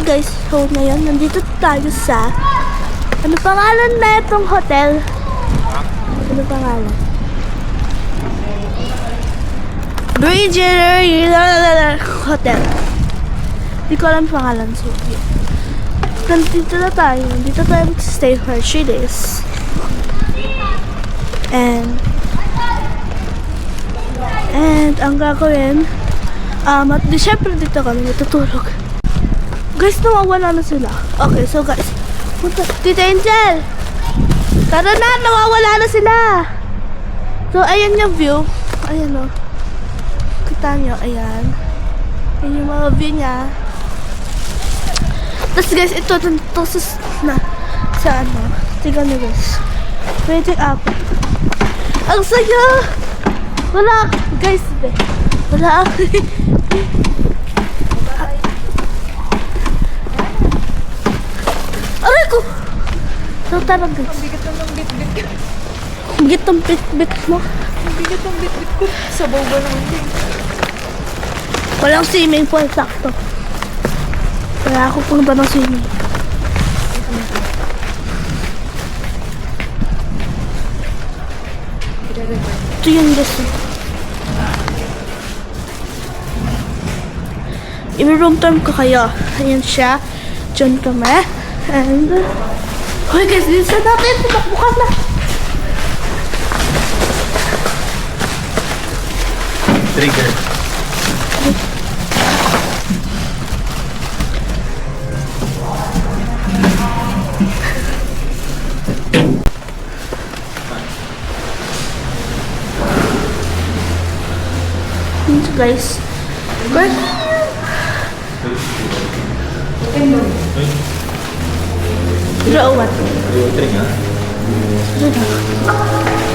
Hi guys, so ngayon nandito tayo sa ano pangalan na itong hotel? Ano pangalan? Bridger Hotel. Hindi ko alam pangalan. So, yun. Nandito na tayo. Dito tayo stay for 3 days. And And ang gagawin um, at di syempre dito kami natutulog. Guys, nawawala na sila. Okay, so guys, punta. Tita Angel! Tara na, nawawala na sila! So, ayan yung view. Ayan o. Kita nyo, ayan. Ayan yung mga view niya. Tapos guys, ito, ito, na, sa ano. Tingnan nyo guys. Waiting up. Ang saya! Wala, guys. Wala. ko! So, tara guys. Ang bigat na ng bit-bit. Bigit ang bit-bit mo. Ang bigat ng bit-bit ko. Sa boba ng hindi. Walang swimming pool, sakto. Wala ako pang ba ng swimming. Ito yung guys. I-room term ko kayo. Ayan siya. Diyan kami. And, Hoy guys, bilisan natin. Bukas na. Trigger. Dito guys. Guys. Zero one. Trigger nga. Hi.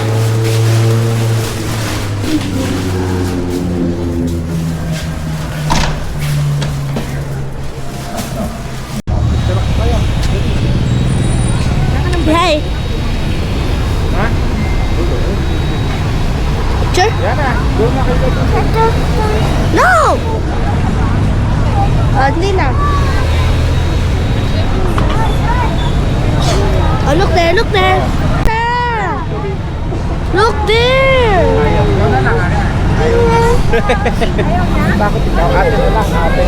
There, look there. There. Look there. Ikaw na lang. Bakit ikaw? Ate na lang. Ate.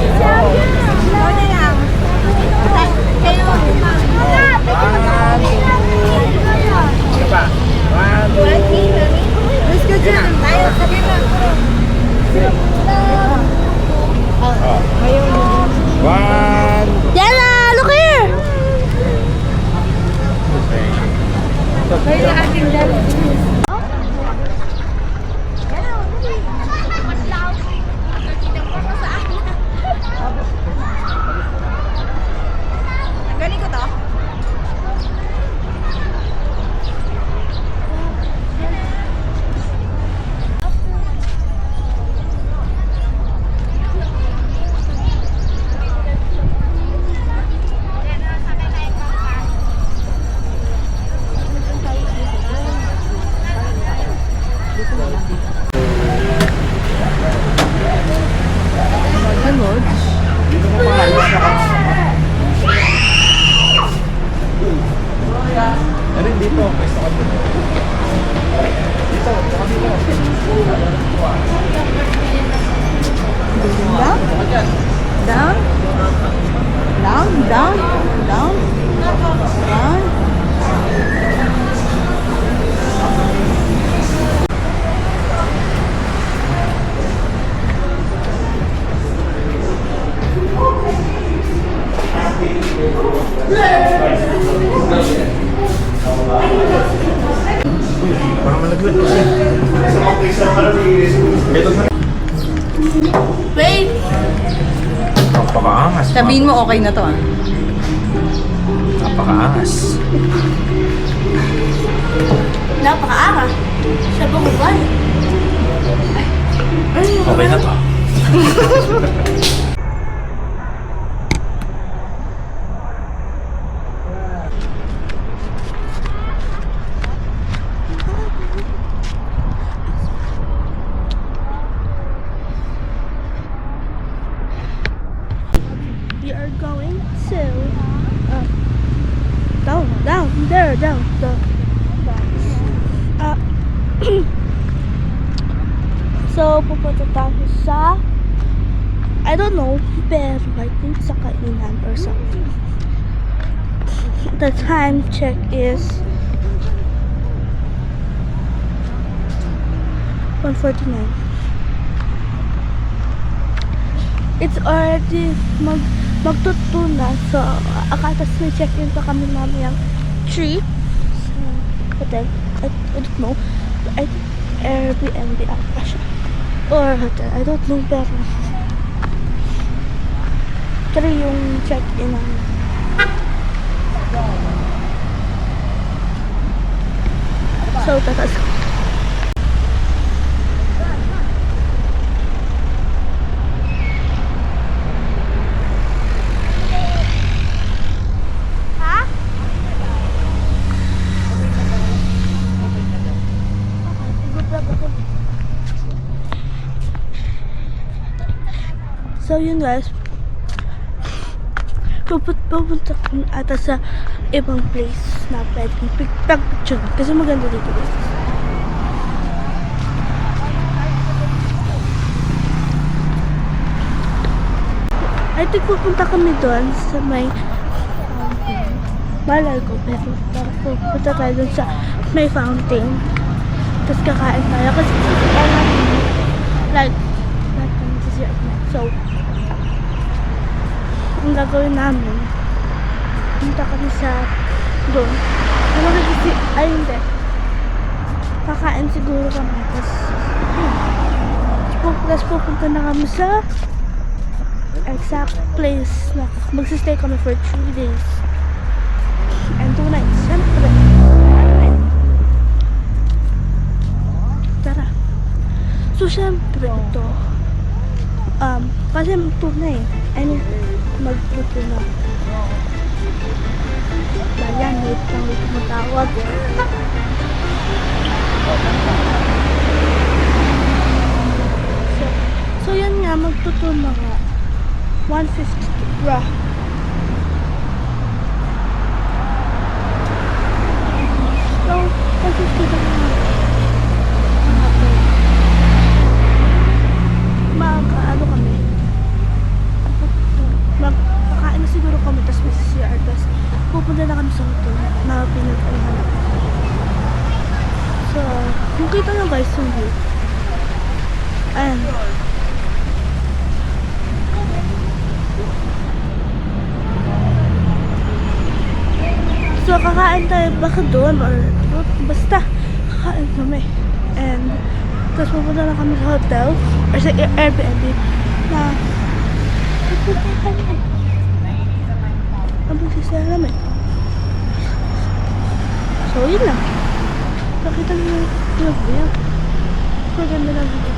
Ano ba? One, two, one. Galing Parang malaglag kasi. Wait! Napakaangas. Sabihin mo okay na to ah. Napakaangas. Napakaanga. Sa bangubay. Okay na to. to uh, down, down, there, down, down. So, pupunta tayo sa I don't know, pero I think sa kainan or something. The time check is 149. It's already mag magtutuna. So, akatas may check-in pa kami mamayang 3 sa hotel. I, I don't know. I think Airbnb ata siya. Or hotel. I don't know pero 3 yung check-in namin. So, tatas ko. Ha? So yun guys. Puput pupunta kami ata sa ibang place na pwedeng pic picture kasi maganda dito guys. I think pupunta kami doon sa may fountain. Malay ko, pero pupunta tayo doon sa may fountain. Tapos kakain tayo. Kasi parang gagawin namin, punta kami sa doon. Ano kasi, ay hindi. Kakain siguro kami. Tapos, yun. Tapos pupunta na kami sa exact place na magsistay kami for 3 days and 2 nights. Alright. Tara. So, siyempre ito. Um, kasi magto na eh. I mean, magtuto na. Bayan, wait lang, wait tumatawag. So, so yun nga, magtuto na nga. 150 bra. So, 150 na nga. Mag, ano kami? Magkakain na siguro kami, tapos may CR, tapos pupunta na kami sa hotel na pinag-alhan So, makita nyo guys yung view. Ayan. So, kakain tayo baka doon or basta kakain kami. And, tapos pupunta na kami sa hotel or sa Air- Airbnb na pupunta kami. Ang magsisaya namin. So, yun lang. Nakita niyo yung view. Maganda lang dito.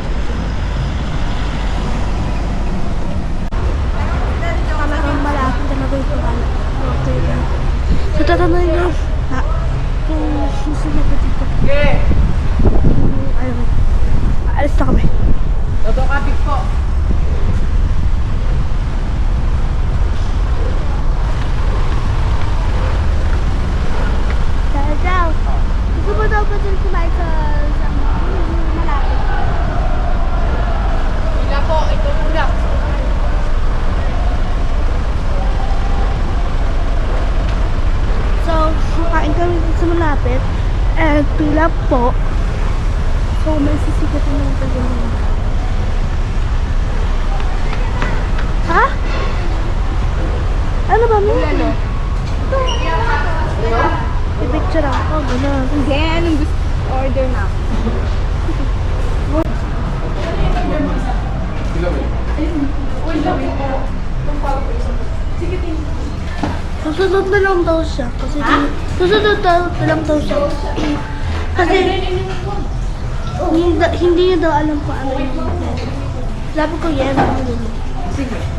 Parang malapit na nagawin ko kala. Okay lang. So, tatanungin niyo ha, niyo ba dito. Kung ayaw. Aalis na kami. Todo kapit po. malapit. And pila po. So, may sisikatan ng pagawin. Ha? Ano ba mo? Ano? Ito. I-picture ako. Oh, gano'n. Hindi, anong gusto? Order na ako. Susunod na lang daw siya kasi ha? Susunod na lang daw siya. Kasi hindi, hindi niya daw alam kung ano yung Sabi ko, yan. Sige.